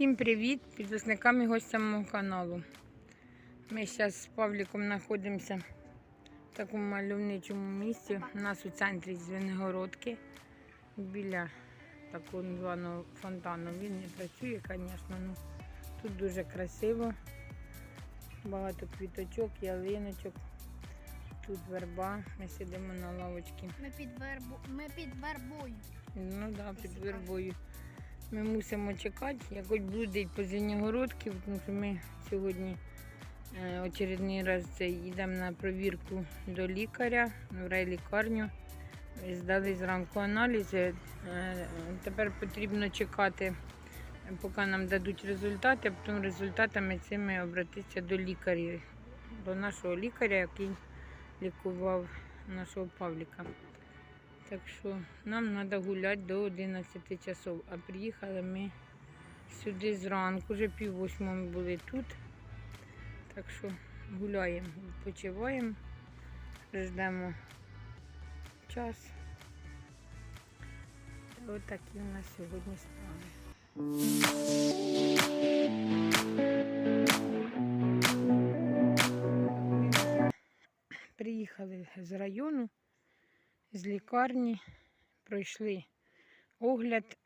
Всім привіт підписникам і гостям мого каналу. Ми зараз з Павліком знаходимося в такому мальовничому місці. У нас у центрі Звенигородки біля такого званого фонтану. Він не працює, звісно, ну тут дуже красиво. Багато квіточок, ялиночок. Тут верба. Ми сидимо на лавочці. Ми під вербу, ми під вербою. Ну так, да, під вербою. Ми мусимо чекати, якось блудить по Звенигородки, тому що ми сьогодні е, очередний раз йдемо на провірку до лікаря в райлікарню. Здали зранку аналізи. Е, Тепер потрібно чекати, поки нам дадуть результати, а потім результатами цими обратитися до лікаря, до нашого лікаря, який лікував нашого Павліка. Так що нам треба гуляти до 11 часов. А приїхали ми сюди зранку, вже пів восьмого були тут. Так що гуляємо, відпочиваємо, ждемо час. Ось такі у нас сьогодні справи. Приїхали з району з лікарні, пройшли огляд,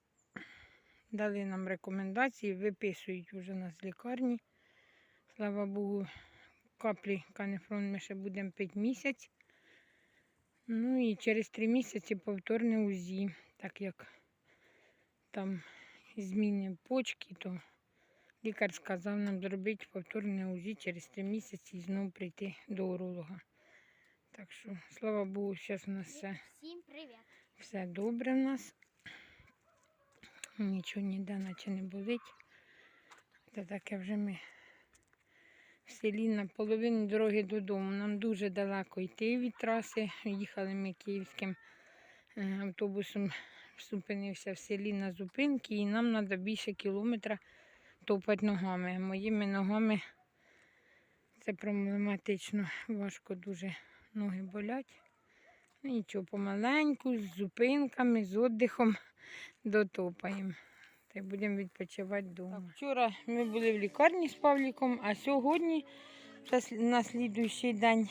дали нам рекомендації, виписують вже нас з лікарні. Слава Богу, каплі канефрон ми ще будемо пити місяць. Ну і через три місяці повторне УЗІ, так як там зміни почки, то лікар сказав нам зробити повторне УЗІ через три місяці і знову прийти до уролога. Так що, слава Богу, зараз у нас все, Всім привіт. все добре в нас. Нічого ніде наче не болить. Це таке вже ми в селі на половині дороги додому. Нам дуже далеко йти від траси. Їхали ми київським е, автобусом, зупинився в селі на зупинці, і нам треба більше кілометра топати ногами. Моїми ногами це проблематично, важко дуже ноги болять. Ну, Нічого, помаленьку, з зупинками, з віддихом дотопаємо. Та будемо відпочивати вдома. вчора ми були в лікарні з Павліком, а сьогодні, на слідуючий день,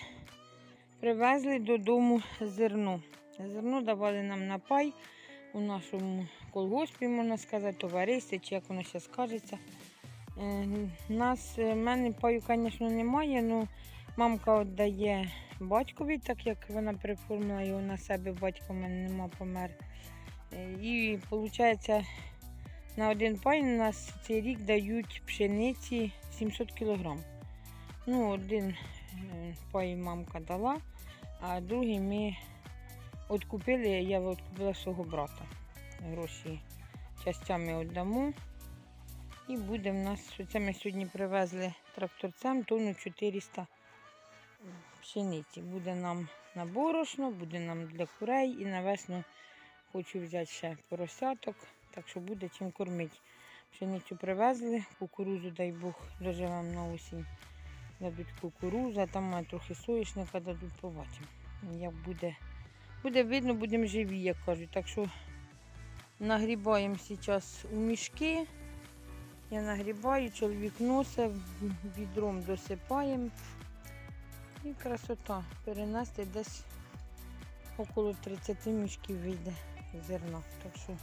привезли додому зерно. Зерно давали нам на пай у нашому колгоспі, можна сказати, товаристві, чи як воно зараз кажеться. Е, Нас, мене паю, звісно, немає, але мамка віддає батькові, так як вона переформила його на себе, батько в мене нема помер. Е, І виходить, на один пай у нас цей рік дають пшениці 700 кг. Ну, один е, пай мамка дала, а другий ми відкупили, я відкупила свого брата. Гроші частями віддамо. І буде в нас, це ми сьогодні привезли тракторцем тонну 400 пшениці. Буде нам на борошно, буде нам для курей і на весну хочу взяти ще поросяток, так що буде чим кормити. Пшеницю привезли, кукурузу, дай Бог, доживемо на осінь. Дадуть кукурузу, там має трохи соєшника дадуть, побачимо. Як буде, буде видно, будемо живі, як кажуть. Так що нагрібаємо зараз у мішки. Я нагрібаю, чоловік носить, відром досипаємо. І красота. Перенести десь около 30 мішків вийде зерна. Так що,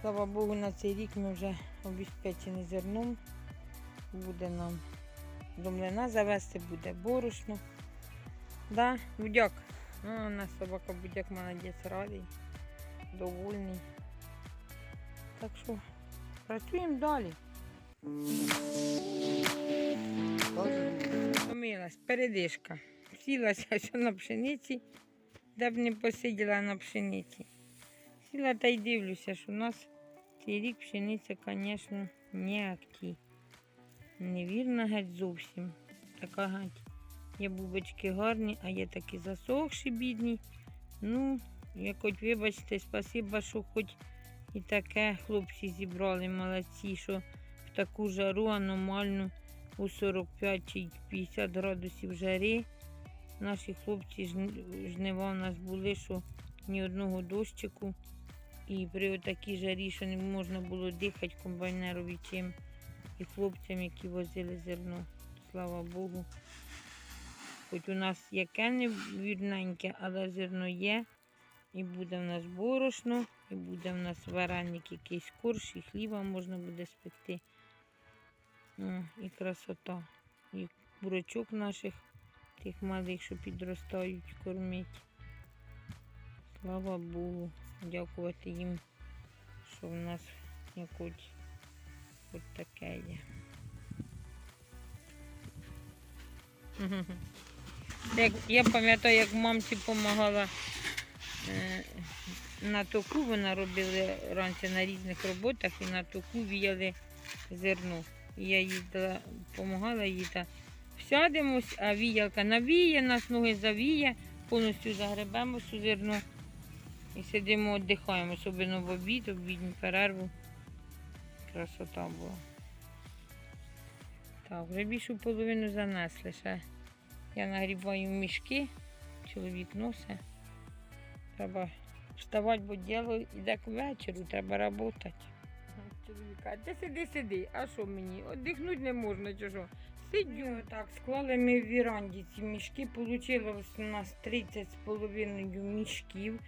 слава Богу, на цей рік ми вже обезпечені зерном. Буде нам до млина завести, буде борошно. Да, будяк. А, у нас собака будяк молодець, радий, довольний. Так що працюємо далі. Помилась, передишка. Сілася що на пшениці, де б не посиділа на пшениці. Сіла та й дивлюся, що у нас цей рік пшениця, звісно, ніякі. Невірна геть зовсім. Така геть. Є бубочки гарні, а є такі засохші, бідні. Ну, як хоч вибачте, спасибо, що хоч і таке хлопці зібрали молодці, що в таку жару аномальну у 45 чи 50 градусів жари. Наші хлопці жнива у нас були, що ні одного дощику І при такій жарі, що не можна було дихати комбайнерові чим. І хлопцям, які возили зерно. Слава Богу. Хоч у нас яке не вірненьке, але зерно є. І буде в нас борошно, і буде в нас вареник якийсь корж, і хліба можна буде спекти. О, і красота. І бурочок наших, тих малих, що підростають, кормить. Слава Богу. Дякувати їм, що в нас якось от таке є. Як, я пам'ятаю, як мамці допомагала е, на току, вона робила раніше на різних роботах і на току віяли зерно. Я їздила, допомагала їй та сядемось, а віялка навіє, нас ноги завіє, повністю загребемо цю зерно і сидимо, віддихаємо, особливо в обід, обідню перерву. Красота була. Так, вже більшу половину занесли ще. Я нагрібаю мішки, чоловік носить. Треба вставати, бо діло йде к вечору, треба працювати. Чоловіка, де сиди, сиди, а що мені? Отдихнути не можна, чи що? Сидю. Так, склали ми в віранді ці мішки. Получилось у нас 30 з половиною мішків.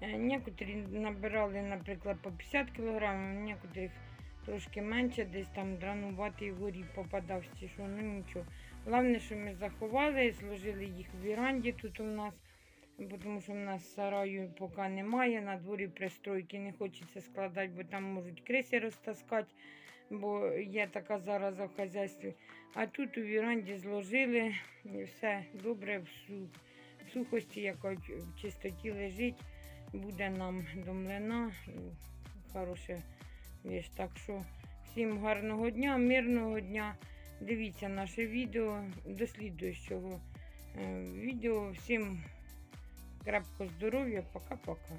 Е, Некоторі набирали, наприклад, по 50 кг, некоторих трошки менше, десь там дрануватий горі попадався, чи що, ну нічого. Головне, що ми заховали, зложили їх в віранді тут у нас, тому що в нас сараю поки немає, на дворі пристройки не хочеться складати, бо там можуть криси розтаскати, бо є така зараза в хазяйстві. А тут у віранді зложили, і все добре, в, сухості, яка в чистоті лежить, буде нам до млина. Хороше віж. Так що всім гарного дня, мирного дня. Дивіться наше відео до слідуючого е, відео. Всім крепкого здоров'я. Пока-пока.